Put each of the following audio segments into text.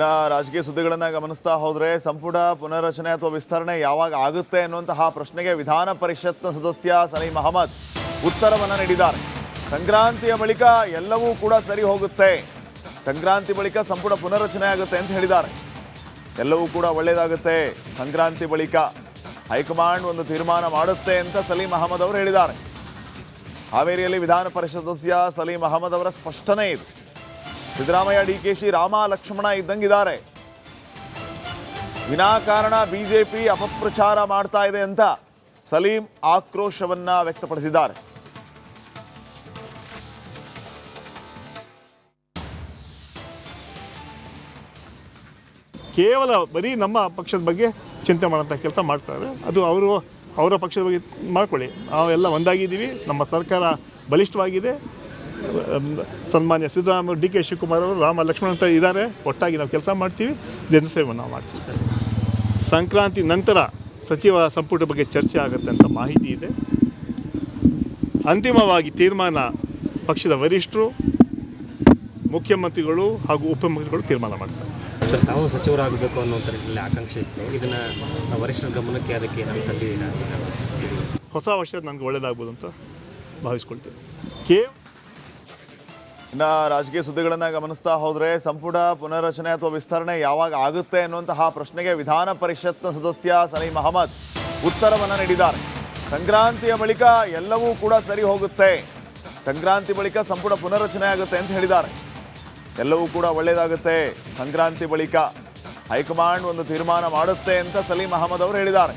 ಇನ್ನ ರಾಜಕೀಯ ಸುದ್ದಿಗಳನ್ನ ಗಮನಿಸ್ತಾ ಹೋದರೆ ಸಂಪುಟ ಪುನರ್ರಚನೆ ಅಥವಾ ವಿಸ್ತರಣೆ ಯಾವಾಗ ಆಗುತ್ತೆ ಅನ್ನುವಂತಹ ಪ್ರಶ್ನೆಗೆ ವಿಧಾನ ಪರಿಷತ್ನ ಸದಸ್ಯ ಸಲೀಂ ಅಹಮದ್ ಉತ್ತರವನ್ನು ನೀಡಿದ್ದಾರೆ. ಸಂಕ್ರಾಂತಿಯ ಬಳಿಕ ಎಲ್ಲವೂ ಕೂಡ ಸರಿ ಹೋಗುತ್ತೆ. ಸಂಕ್ರಾಂತಿ ಬಳಿಕ ಸಂಪುಟ ಪುನರ್ರಚನೆ ಆಗುತ್ತೆ ಅಂತ ಹೇಳಿದ್ದಾರೆ. ಎಲ್ಲವೂ ಕೂಡ ಒಳ್ಳೆಯದಾಗುತ್ತೆ ಸಂಕ್ರಾಂತಿ ಬಳಿಕ. ಹೈಕಮಾಂಡ್ ಒಂದು ತೀರ್ಮಾನ ಮಾಡುತ್ತೆ ಅಂತ ಸಲೀಂ ಅಹಮದ್ ಅವರು ಹೇಳಿದ್ದಾರೆ. ಹಾವೇರಿಯಲ್ಲಿ ವಿಧಾನ ಪರಿಷತ್ ಸದಸ್ಯ ಸಲೀಂ ಅಹಮದ್ ಅವರ ಸ್ಪಷ್ಟನೆ ಇದು. ಸಿದ್ದರಾಮಯ್ಯ ಡಿ ಕೆ ಶಿ ರಾಮ, ಲಕ್ಷ್ಮಣ ಇದ್ದಂಗಿದ್ದಾರೆ. ವಿನಾಕಾರಣ ಬಿಜೆಪಿ ಅಪಪ್ರಚಾರ ಮಾಡ್ತಾ ಇದೆ ಅಂತ ಸಲೀಂ ಆಕ್ರೋಶವನ್ನ ವ್ಯಕ್ತಪಡಿಸಿದ್ದಾರೆ. ಕೇವಲ ಬರೀ ನಮ್ಮ ಪಕ್ಷದ ಬಗ್ಗೆ ಚಿಂತೆ ಮಾಡೋಂಥ ಕೆಲಸ ಮಾಡ್ತಾರೆ. ಅದು ಅವರು, ಅವರ ಪಕ್ಷದ ಬಗ್ಗೆ ಮಾಡ್ಕೊಳ್ಳಿ. ನಾವೆಲ್ಲ ಒಂದಾಗಿದ್ದೀವಿ. ನಮ್ಮ ಸರ್ಕಾರ ಬಲಿಷ್ಠವಾಗಿದೆ. ಸನ್ಮಾನ್ಯ ಸಿದ್ದರಾಮಯ್ಯ ಡಿ ಕೆ ಶಿವಕುಮಾರ್ ಅವರು ರಾಮ ಲಕ್ಷ್ಮಣ ಅಂತ ಇದ್ದಾರೆ. ಒಟ್ಟಾಗಿ ನಾವು ಕೆಲಸ ಮಾಡ್ತೀವಿ ಜನಸೇವೆ ನಾವು ಮಾಡ್ತೀವಿ. ಸಂಕ್ರಾಂತಿ ನಂತರ ಸಚಿವ ಸಂಪುಟ ಬಗ್ಗೆ ಚರ್ಚೆ ಆಗುತ್ತೆ ಅಂತ ಮಾಹಿತಿ ಇದೆ. ಅಂತಿಮವಾಗಿ ತೀರ್ಮಾನ ಪಕ್ಷದ ವರಿಷ್ಠರು ಮುಖ್ಯಮಂತ್ರಿಗಳು ಹಾಗೂ ಉಪಮುಖ್ಯಮಂತ್ರಿಗಳು ತೀರ್ಮಾನ ಮಾಡ್ತಾರೆ. ಸರ್ ತಾವು ಸಚಿವರಾಗಬೇಕು ರೀತಿಯಲ್ಲಿ ಆಕಾಂಕ್ಷೆ ಇತ್ತು. ಇದನ್ನು ವರಿಷ್ಠರ ಗಮನಕ್ಕೆ ಅದಕ್ಕೆ ಏನಾದ್ರು ತಂದಿದ್ದೀರಾ ಹೊಸ ವರ್ಷ ನನಗೆ ಒಳ್ಳೆಯದಾಗ್ಬೋದು ಅಂತ ಭಾವಿಸ್ಕೊಳ್ತೇನೆ. ಕೇ ಇನ್ನ ರಾಜಕೀಯ ಸುದ್ದಿಗಳನ್ನು ಗಮನಿಸ್ತಾ ಹೋದರೆ ಸಂಪುಟ ಪುನರ್ರಚನೆ ಅಥವಾ ವಿಸ್ತರಣೆ ಯಾವಾಗ ಆಗುತ್ತೆ ಅನ್ನುವಂತಹ ಪ್ರಶ್ನೆಗೆ ವಿಧಾನ ಪರಿಷತ್ನ ಸದಸ್ಯ ಸಲೀಂ ಅಹಮದ್ ಉತ್ತರವನ್ನು ನೀಡಿದ್ದಾರೆ. ಸಂಕ್ರಾಂತಿಯ ಬಳಿಕ ಎಲ್ಲವೂ ಕೂಡ ಸರಿ ಹೋಗುತ್ತೆ. ಸಂಕ್ರಾಂತಿ ಬಳಿಕ ಸಂಪುಟ ಪುನರ್ರಚನೆ ಆಗುತ್ತೆ ಅಂತ ಹೇಳಿದ್ದಾರೆ. ಎಲ್ಲವೂ ಕೂಡ ಒಳ್ಳೆಯದಾಗುತ್ತೆ ಸಂಕ್ರಾಂತಿ ಬಳಿಕ. ಹೈಕಮಾಂಡ್ ಒಂದು ತೀರ್ಮಾನ ಮಾಡುತ್ತೆ ಅಂತ ಸಲೀಂ ಅಹಮದ್ ಅವರು ಹೇಳಿದ್ದಾರೆ.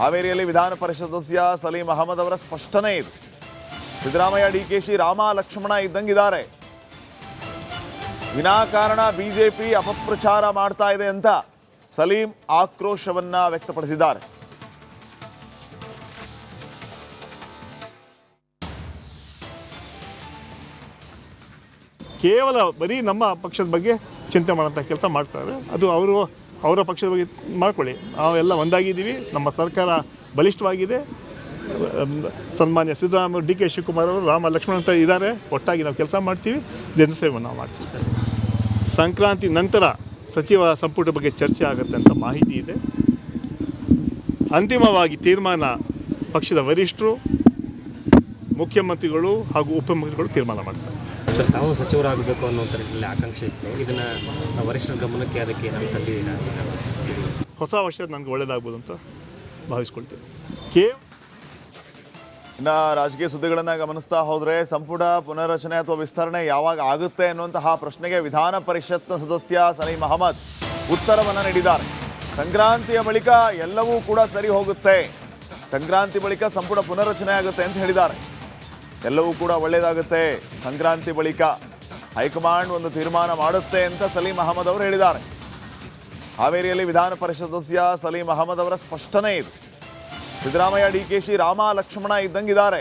ಹಾವೇರಿಯಲ್ಲಿ ವಿಧಾನ ಪರಿಷತ್ ಸದಸ್ಯ ಸಲೀಂ ಅಹಮದ್ ಅವರ ಸ್ಪಷ್ಟನೆ ಇದು. ಸಿದ್ದರಾಮಯ್ಯ ಡಿ ಕೆ ಶಿ ರಾಮ, ಲಕ್ಷ್ಮಣ ಇದ್ದಂಗಿದ್ದಾರೆ. ವಿನಾಕಾರಣ ಬಿಜೆಪಿ ಅಪಪ್ರಚಾರ ಮಾಡ್ತಾ ಇದೆ ಅಂತ ಸಲೀಂ ಆಕ್ರೋಶವನ್ನ ವ್ಯಕ್ತಪಡಿಸಿದ್ದಾರೆ. ಕೇವಲ ಬರೀ ನಮ್ಮ ಪಕ್ಷದ ಬಗ್ಗೆ ಚಿಂತೆ ಮಾಡೋಂಥ ಕೆಲಸ ಮಾಡ್ತಾರೆ. ಅದು ಅವರು, ಅವರ ಪಕ್ಷದ ಬಗ್ಗೆ ಮಾಡ್ಕೊಳ್ಳಿ. ನಾವೆಲ್ಲ ಒಂದಾಗಿದ್ದೀವಿ. ನಮ್ಮ ಸರ್ಕಾರ ಬಲಿಷ್ಠವಾಗಿದೆ. ಸನ್ಮಾನ್ಯ ಸಿದ್ದರಾಮಯ್ಯ ಡಿ ಕೆ ಶಿವಕುಮಾರ್ ಅವರು ರಾಮ ಲಕ್ಷ್ಮಣ ಅಂತ ಇದ್ದಾರೆ. ಒಟ್ಟಾಗಿ ನಾವು ಕೆಲಸ ಮಾಡ್ತೀವಿ ಜನಸೇವೆ ನಾವು ಮಾಡ್ತೀವಿ. ಸಂಕ್ರಾಂತಿ ನಂತರ ಸಚಿವ ಸಂಪುಟ ಬಗ್ಗೆ ಚರ್ಚೆ ಆಗುತ್ತೆ ಅಂತ ಮಾಹಿತಿ ಇದೆ. ಅಂತಿಮವಾಗಿ ತೀರ್ಮಾನ ಪಕ್ಷದ ವರಿಷ್ಠರು ಮುಖ್ಯಮಂತ್ರಿಗಳು ಹಾಗೂ ಉಪಮುಖ್ಯಮಂತ್ರಿಗಳು ತೀರ್ಮಾನ ಮಾಡ್ತಾರೆ. ಸರ್ ತಾವು ಸಚಿವರಾಗಬೇಕು ರೀತಿಯಲ್ಲಿ ಆಕಾಂಕ್ಷೆ ಇತ್ತು. ಇದನ್ನು ವರಿಷ್ಠರ ಗಮನಕ್ಕೆ ಅದಕ್ಕೆ ಏನಾದ್ರು ತಂದಿದ್ದೀರಾ ಹೊಸ ವರ್ಷ ನನಗೆ ಒಳ್ಳೆಯದಾಗ್ಬೋದು ಅಂತ ಭಾವಿಸ್ಕೊಳ್ತೇನೆ. ಕೇ ಇನ್ನ ರಾಜಕೀಯ ಸುದ್ದಿಗಳನ್ನು ಗಮನಿಸ್ತಾ ಹೋದರೆ ಸಂಪುಟ ಪುನರ್ರಚನೆ ಅಥವಾ ವಿಸ್ತರಣೆ ಯಾವಾಗ ಆಗುತ್ತೆ ಅನ್ನುವಂತಹ ಪ್ರಶ್ನೆಗೆ ವಿಧಾನ ಪರಿಷತ್ನ ಸದಸ್ಯ ಸಲೀಂ ಅಹಮದ್ ಉತ್ತರವನ್ನು ನೀಡಿದ್ದಾರೆ. ಸಂಕ್ರಾಂತಿಯ ಬಳಿಕ ಎಲ್ಲವೂ ಕೂಡ ಸರಿ ಹೋಗುತ್ತೆ. ಸಂಕ್ರಾಂತಿ ಬಳಿಕ ಸಂಪುಟ ಪುನರ್ರಚನೆ ಆಗುತ್ತೆ ಅಂತ ಹೇಳಿದ್ದಾರೆ. ಎಲ್ಲವೂ ಕೂಡ ಒಳ್ಳೆಯದಾಗುತ್ತೆ ಸಂಕ್ರಾಂತಿ ಬಳಿಕ. ಹೈಕಮಾಂಡ್ ಒಂದು ತೀರ್ಮಾನ ಮಾಡುತ್ತೆ ಅಂತ ಸಲೀಂ ಅಹಮದ್ ಅವರು ಹೇಳಿದ್ದಾರೆ. ಹಾವೇರಿಯಲ್ಲಿ ವಿಧಾನ ಪರಿಷತ್ ಸದಸ್ಯ ಸಲೀಂ ಅಹಮದ್ ಅವರ ಸ್ಪಷ್ಟನೆ ಇದು. ಸಿದ್ದರಾಮಯ್ಯ ಡಿ ಕೆ ಶಿ ರಾಮ, ಲಕ್ಷ್ಮಣ ಇದ್ದಂಗಿದ್ದಾರೆ.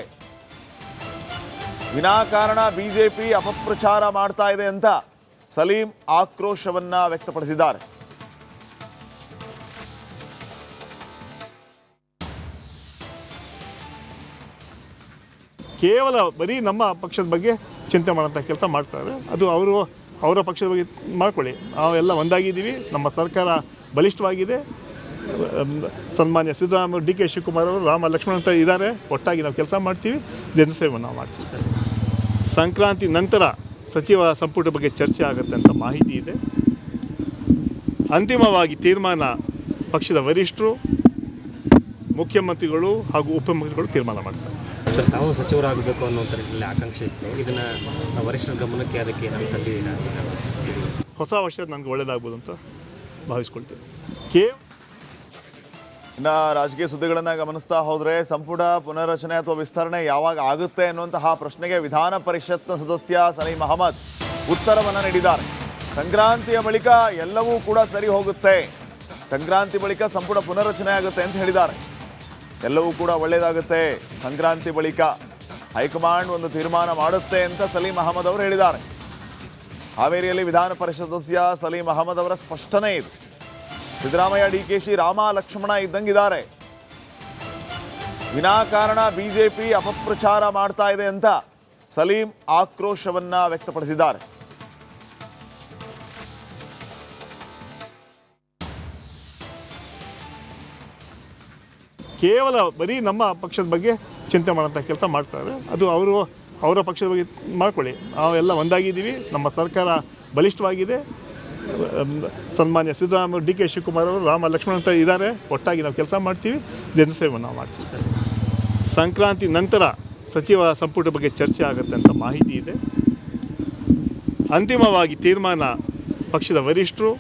ವಿನಾಕಾರಣ ಬಿಜೆಪಿ ಅಪಪ್ರಚಾರ ಮಾಡ್ತಾ ಇದೆ ಅಂತ ಸಲೀಂ ಆಕ್ರೋಶವನ್ನ ವ್ಯಕ್ತಪಡಿಸಿದ್ದಾರೆ. ಕೇವಲ ಬರೀ ನಮ್ಮ ಪಕ್ಷದ ಬಗ್ಗೆ ಚಿಂತೆ ಮಾಡೋಂಥ ಕೆಲಸ ಮಾಡ್ತಾರೆ. ಅದು ಅವರು, ಅವರ ಪಕ್ಷದ ಬಗ್ಗೆ ಮಾಡ್ಕೊಳ್ಳಿ. ನಾವೆಲ್ಲ ಒಂದಾಗಿದ್ದೀವಿ. ನಮ್ಮ ಸರ್ಕಾರ ಬಲಿಷ್ಠವಾಗಿದೆ. ಸನ್ಮಾನ್ಯ ಸಿದ್ದರಾಮಯ್ಯ ಡಿ ಕೆ ಶಿವಕುಮಾರ್ ಅವರು ರಾಮ ಲಕ್ಷ್ಮಣ ಅಂತ ಇದ್ದಾರೆ. ಒಟ್ಟಾಗಿ ನಾವು ಕೆಲಸ ಮಾಡ್ತೀವಿ ಜನಸೇವೆ ನಾವು ಮಾಡ್ತೀವಿ. ಸಂಕ್ರಾಂತಿ ನಂತರ ಸಚಿವ ಸಂಪುಟ ಬಗ್ಗೆ ಚರ್ಚೆ ಆಗುತ್ತೆ ಅಂತ ಮಾಹಿತಿ ಇದೆ. ಅಂತಿಮವಾಗಿ ತೀರ್ಮಾನ ಪಕ್ಷದ ವರಿಷ್ಠರು ಮುಖ್ಯಮಂತ್ರಿಗಳು ಹಾಗೂ ಉಪಮುಖ್ಯಮಂತ್ರಿಗಳು ತೀರ್ಮಾನ ಮಾಡ್ತಾರೆ. ಸರ್ ತಾವು ಸಚಿವರಾಗಬೇಕು ರೀತಿಯಲ್ಲಿ ಆಕಾಂಕ್ಷೆ ಇತ್ತು. ಇದನ್ನು ವರಿಷ್ಠರ ಗಮನಕ್ಕೆ ಅದಕ್ಕೆ ಏನಾದ್ರು ತಂದಿದ್ದೀರಾ ಹೊಸ ವರ್ಷ ನನಗೆ ಒಳ್ಳೆಯದಾಗ್ಬೋದು ಅಂತ ಭಾವಿಸ್ಕೊಳ್ತೇನೆ. ಕೇ ಇನ್ನ ರಾಜಕೀಯ ಸುದ್ದಿಗಳನ್ನು ಗಮನಿಸ್ತಾ ಹೋದರೆ ಸಂಪುಟ ಪುನರ್ರಚನೆ ಅಥವಾ ವಿಸ್ತರಣೆ ಯಾವಾಗ ಆಗುತ್ತೆ ಅನ್ನುವಂತಹ ಪ್ರಶ್ನೆಗೆ ವಿಧಾನ ಪರಿಷತ್ನ ಸದಸ್ಯ ಸಲೀಂ ಅಹಮದ್ ಉತ್ತರವನ್ನು ನೀಡಿದ್ದಾರೆ. ಸಂಕ್ರಾಂತಿಯ ಬಳಿಕ ಎಲ್ಲವೂ ಕೂಡ ಸರಿ ಹೋಗುತ್ತೆ. ಸಂಕ್ರಾಂತಿ ಬಳಿಕ ಸಂಪುಟ ಪುನರ್ರಚನೆ ಆಗುತ್ತೆ ಅಂತ ಹೇಳಿದ್ದಾರೆ. ಎಲ್ಲವೂ ಕೂಡ ಒಳ್ಳೆಯದಾಗುತ್ತೆ ಸಂಕ್ರಾಂತಿ ಬಳಿಕ. ಹೈಕಮಾಂಡ್ ಒಂದು ತೀರ್ಮಾನ ಮಾಡುತ್ತೆ ಅಂತ ಸಲೀಂ ಅಹಮದ್ ಅವರು ಹೇಳಿದ್ದಾರೆ. ಹಾವೇರಿಯಲ್ಲಿ ವಿಧಾನ ಪರಿಷತ್ ಸದಸ್ಯ ಸಲೀಂ ಅಹಮದ್ ಅವರ ಸ್ಪಷ್ಟನೆ ಇದು. ಸಿದ್ದರಾಮಯ್ಯ ಡಿ ಕೆ ಶಿ ರಾಮ, ಲಕ್ಷ್ಮಣ ಇದ್ದಂಗಿದ್ದಾರೆ. ವಿನಾಕಾರಣ ಬಿಜೆಪಿ ಅಪಪ್ರಚಾರ ಮಾಡ್ತಾ ಇದೆ ಅಂತ ಸಲೀಂ ಆಕ್ರೋಶವನ್ನ ವ್ಯಕ್ತಪಡಿಸಿದ್ದಾರೆ. ಕೇವಲ ಬರೀ ನಮ್ಮ ಪಕ್ಷದ ಬಗ್ಗೆ ಚಿಂತೆ ಮಾಡೋಂಥ ಕೆಲಸ ಮಾಡ್ತಾರೆ. ಅದು ಅವರು, ಅವರ ಪಕ್ಷದ ಬಗ್ಗೆ ಮಾಡ್ಕೊಳ್ಳಿ. ನಾವೆಲ್ಲ ಒಂದಾಗಿದ್ದೀವಿ. ನಮ್ಮ ಸರ್ಕಾರ ಬಲಿಷ್ಠವಾಗಿದೆ. ಸನ್ಮಾನ್ಯ ಸಿದ್ದರಾಮಯ್ಯ ಡಿ ಕೆ ಶಿವಕುಮಾರ್ ಅವರು ರಾಮ ಲಕ್ಷ್ಮಣ ಅಂತ ಇದ್ದಾರೆ. ಒಟ್ಟಾಗಿ ನಾವು ಕೆಲಸ ಮಾಡ್ತೀವಿ ಜನಸೇವೆ ನಾವು ಮಾಡ್ತೀವಿ. ಸಂಕ್ರಾಂತಿ ನಂತರ ಸಚಿವ ಸಂಪುಟ ಬಗ್ಗೆ ಚರ್ಚೆ ಆಗುತ್ತೆ ಅಂತ ಮಾಹಿತಿ ಇದೆ. ಅಂತಿಮವಾಗಿ ತೀರ್ಮಾನ ಪಕ್ಷದ ವರಿಷ್ಠರು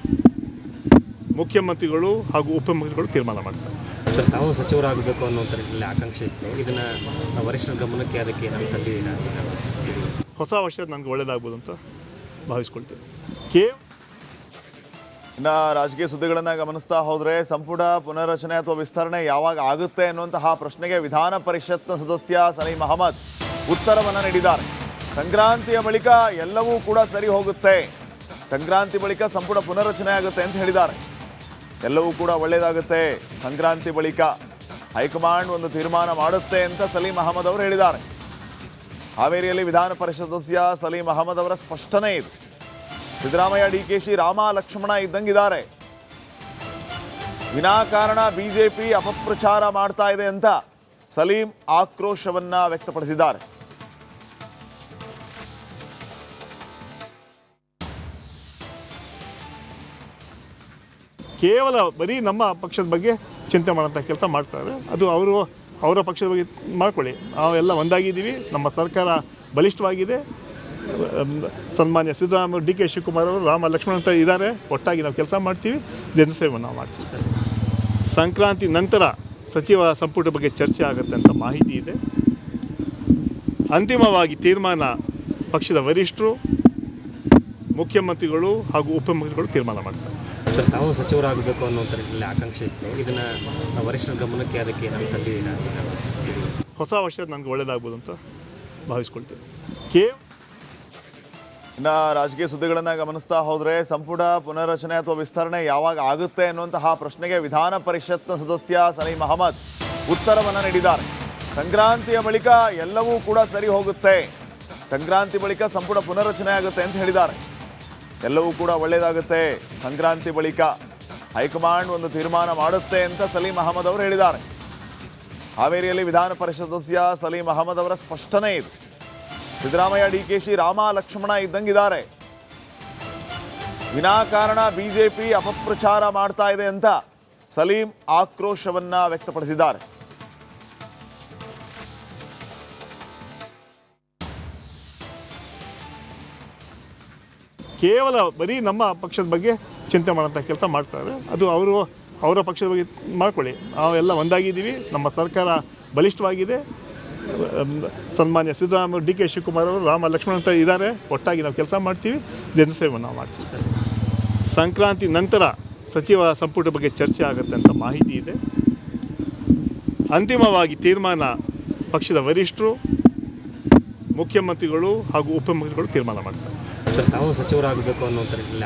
ಮುಖ್ಯಮಂತ್ರಿಗಳು ಹಾಗೂ ಉಪಮುಖ್ಯಮಂತ್ರಿಗಳು ತೀರ್ಮಾನ ಮಾಡ್ತಾರೆ. ಸರ್ ತಾವು ಸಚಿವರಾಗಬೇಕು ರೀತಿಯಲ್ಲಿ ಆಕಾಂಕ್ಷೆ ಇತ್ತು. ಇದನ್ನು ವರಿಷ್ಠರ ಗಮನಕ್ಕೆ ಅದಕ್ಕೆ ಏನಾದ್ರು ತಂದಿದ್ದೀರಾ ಹೊಸ ವರ್ಷ ನನಗೆ ಒಳ್ಳೆಯದಾಗ್ಬೋದು ಅಂತ ಭಾವಿಸ್ಕೊಳ್ತೇನೆ. ಕೇ ಇನ್ನ ರಾಜಕೀಯ ಸುದ್ದಿಗಳನ್ನು ಗಮನಿಸ್ತಾ ಹೋದರೆ ಸಂಪುಟ ಪುನರ್ರಚನೆ ಅಥವಾ ವಿಸ್ತರಣೆ ಯಾವಾಗ ಆಗುತ್ತೆ ಅನ್ನುವಂತಹ ಪ್ರಶ್ನೆಗೆ ವಿಧಾನ ಪರಿಷತ್ನ ಸದಸ್ಯ ಸಲೀಂ ಅಹಮದ್ ಉತ್ತರವನ್ನು ನೀಡಿದ್ದಾರೆ. ಸಂಕ್ರಾಂತಿಯ ಬಳಿಕ ಎಲ್ಲವೂ ಕೂಡ ಸರಿ ಹೋಗುತ್ತೆ. ಸಂಕ್ರಾಂತಿ ಬಳಿಕ ಸಂಪುಟ ಪುನರ್ರಚನೆ ಆಗುತ್ತೆ ಅಂತ ಹೇಳಿದ್ದಾರೆ. ಎಲ್ಲವೂ ಕೂಡ ಒಳ್ಳೆಯದಾಗುತ್ತೆ ಸಂಕ್ರಾಂತಿ ಬಳಿಕ. ಹೈಕಮಾಂಡ್ ಒಂದು ತೀರ್ಮಾನ ಮಾಡುತ್ತೆ ಅಂತ ಸಲೀಂ ಅಹಮದ್ ಅವರು ಹೇಳಿದ್ದಾರೆ. ಹಾವೇರಿಯಲ್ಲಿ ವಿಧಾನ ಪರಿಷತ್ ಸದಸ್ಯ ಸಲೀಂ ಅಹಮದ್ ಅವರ ಸ್ಪಷ್ಟನೆ ಇದು. ಸಿದ್ದರಾಮಯ್ಯ ಡಿ ಕೆ ಶಿ ರಾಮ, ಲಕ್ಷ್ಮಣ ಇದ್ದಂಗಿದ್ದಾರೆ. ವಿನಾಕಾರಣ ಬಿಜೆಪಿ ಅಪಪ್ರಚಾರ ಮಾಡ್ತಾ ಇದೆ ಅಂತ ಸಲೀಂ ಆಕ್ರೋಶವನ್ನ ವ್ಯಕ್ತಪಡಿಸಿದ್ದಾರೆ. ಕೇವಲ ಬರೀ ನಮ್ಮ ಪಕ್ಷದ ಬಗ್ಗೆ ಚಿಂತೆ ಮಾಡೋಂಥ ಕೆಲಸ ಮಾಡ್ತಾರೆ. ಅದು ಅವರು, ಅವರ ಪಕ್ಷದ ಬಗ್ಗೆ ಮಾಡ್ಕೊಳ್ಳಿ. ನಾವೆಲ್ಲ ಒಂದಾಗಿದ್ದೀವಿ. ನಮ್ಮ ಸರ್ಕಾರ ಬಲಿಷ್ಠವಾಗಿದೆ. ಸನ್ಮಾನ್ಯ ಸಿದ್ದರಾಮಯ್ಯ ಡಿ ಕೆ ಶಿವಕುಮಾರ್ ಅವರು ರಾಮ ಲಕ್ಷ್ಮಣ ಅಂತ ಇದ್ದಾರೆ. ಒಟ್ಟಾಗಿ ನಾವು ಕೆಲಸ ಮಾಡ್ತೀವಿ ಜನಸೇವೆ ನಾವು ಮಾಡ್ತೀವಿ. ಸಂಕ್ರಾಂತಿ ನಂತರ ಸಚಿವ ಸಂಪುಟ ಬಗ್ಗೆ ಚರ್ಚೆ ಆಗುತ್ತೆ ಅಂತ ಮಾಹಿತಿ ಇದೆ. ಅಂತಿಮವಾಗಿ ತೀರ್ಮಾನ ಪಕ್ಷದ ವರಿಷ್ಠರು ಮುಖ್ಯಮಂತ್ರಿಗಳು ಹಾಗೂ ಉಪಮುಖ್ಯಮಂತ್ರಿಗಳು ತೀರ್ಮಾನ ಮಾಡ್ತಾರೆ. ಸರ್ ತಾವು ಸಚಿವರಾಗಬೇಕು ರೀತಿಯಲ್ಲಿ ಆಕಾಂಕ್ಷೆ ಇತ್ತು. ಇದನ್ನು ವರಿಷ್ಠರ ಗಮನಕ್ಕೆ ಅದಕ್ಕೆ ಏನಾದ್ರು ತಂದಿದ್ದೀರಾ ಹೊಸ ವರ್ಷ ನನಗೆ ಒಳ್ಳೆಯದಾಗ್ಬೋದು ಅಂತ ಭಾವಿಸ್ಕೊಳ್ತೇನೆ. ಕೇ ಇನ್ನ ರಾಜಕೀಯ ಸುದ್ದಿಗಳನ್ನು ಗಮನಿಸ್ತಾ ಹೋದರೆ ಸಂಪುಟ ಪುನರ್ರಚನೆ ಅಥವಾ ವಿಸ್ತರಣೆ ಯಾವಾಗ ಆಗುತ್ತೆ ಅನ್ನುವಂತಹ ಪ್ರಶ್ನೆಗೆ ವಿಧಾನ ಪರಿಷತ್ನ ಸದಸ್ಯ ಸಲೀಂ ಅಹಮದ್ ಉತ್ತರವನ್ನು ನೀಡಿದ್ದಾರೆ. ಸಂಕ್ರಾಂತಿಯ ಬಳಿಕ ಎಲ್ಲವೂ ಕೂಡ ಸರಿ ಹೋಗುತ್ತೆ. ಸಂಕ್ರಾಂತಿ ಬಳಿಕ ಸಂಪುಟ ಪುನರ್ರಚನೆ ಆಗುತ್ತೆ ಅಂತ ಹೇಳಿದ್ದಾರೆ. ಎಲ್ಲವೂ ಕೂಡ ಒಳ್ಳೆಯದಾಗುತ್ತೆ ಸಂಕ್ರಾಂತಿ ಬಳಿಕ. ಹೈಕಮಾಂಡ್ ಒಂದು ತೀರ್ಮಾನ ಮಾಡುತ್ತೆ ಅಂತ ಸಲೀಂ ಅಹಮದ್ ಅವರು ಹೇಳಿದ್ದಾರೆ. ಹಾವೇರಿಯಲ್ಲಿ ವಿಧಾನ ಪರಿಷತ್ ಸದಸ್ಯ ಸಲೀಂ ಅಹಮದ್ ಅವರ ಸ್ಪಷ್ಟನೆ ಇದು. ಸಿದ್ದರಾಮಯ್ಯ ಡಿ ಕೆ ಶಿ ರಾಮ, ಲಕ್ಷ್ಮಣ ಇದ್ದಂಗಿದ್ದಾರೆ. ವಿನಾಕಾರಣ ಬಿಜೆಪಿ ಅಪಪ್ರಚಾರ ಮಾಡ್ತಾ ಇದೆ ಅಂತ ಸಲೀಂ ಆಕ್ರೋಶವನ್ನ ವ್ಯಕ್ತಪಡಿಸಿದ್ದಾರೆ. ಕೇವಲ ಬರೀ ನಮ್ಮ ಪಕ್ಷದ ಬಗ್ಗೆ ಚಿಂತೆ ಮಾಡೋಂಥ ಕೆಲಸ ಮಾಡ್ತಾರೆ. ಅದು ಅವರು, ಅವರ ಪಕ್ಷದ ಬಗ್ಗೆ ಮಾಡ್ಕೊಳ್ಳಿ. ನಾವೆಲ್ಲ ಒಂದಾಗಿದ್ದೀವಿ. ನಮ್ಮ ಸರ್ಕಾರ ಬಲಿಷ್ಠವಾಗಿದೆ. ಸನ್ಮಾನ್ಯ ಸಿದ್ದರಾಮಯ್ಯ, ಡಿ ಕೆ ಶಿವಕುಮಾರ್ ಅವರು, ರಾಮ ಲಕ್ಷ್ಮಣ ಅಂತ ಇದ್ದಾರೆ. ಒಟ್ಟಾಗಿ ನಾವು ಕೆಲಸ ಮಾಡ್ತೀವಿ, ಜನಸೇವೆ ನಾವು ಮಾಡ್ತೀವಿ. ಸಂಕ್ರಾಂತಿ ನಂತರ ಸಚಿವ ಸಂಪುಟ ಬಗ್ಗೆ ಚರ್ಚೆ ಆಗುತ್ತೆ ಅಂತ ಮಾಹಿತಿ ಇದೆ. ಅಂತಿಮವಾಗಿ ತೀರ್ಮಾನ ಪಕ್ಷದ ವರಿಷ್ಠರು, ಮುಖ್ಯಮಂತ್ರಿಗಳು ಹಾಗೂ ಉಪಮುಖ್ಯಮಂತ್ರಿಗಳು ತೀರ್ಮಾನ ಮಾಡ್ತಾರೆ. ತಾವು ಸಚಿವರಾಗಬೇಕು ನಿಟ್ಟಿನಲ್ಲಿ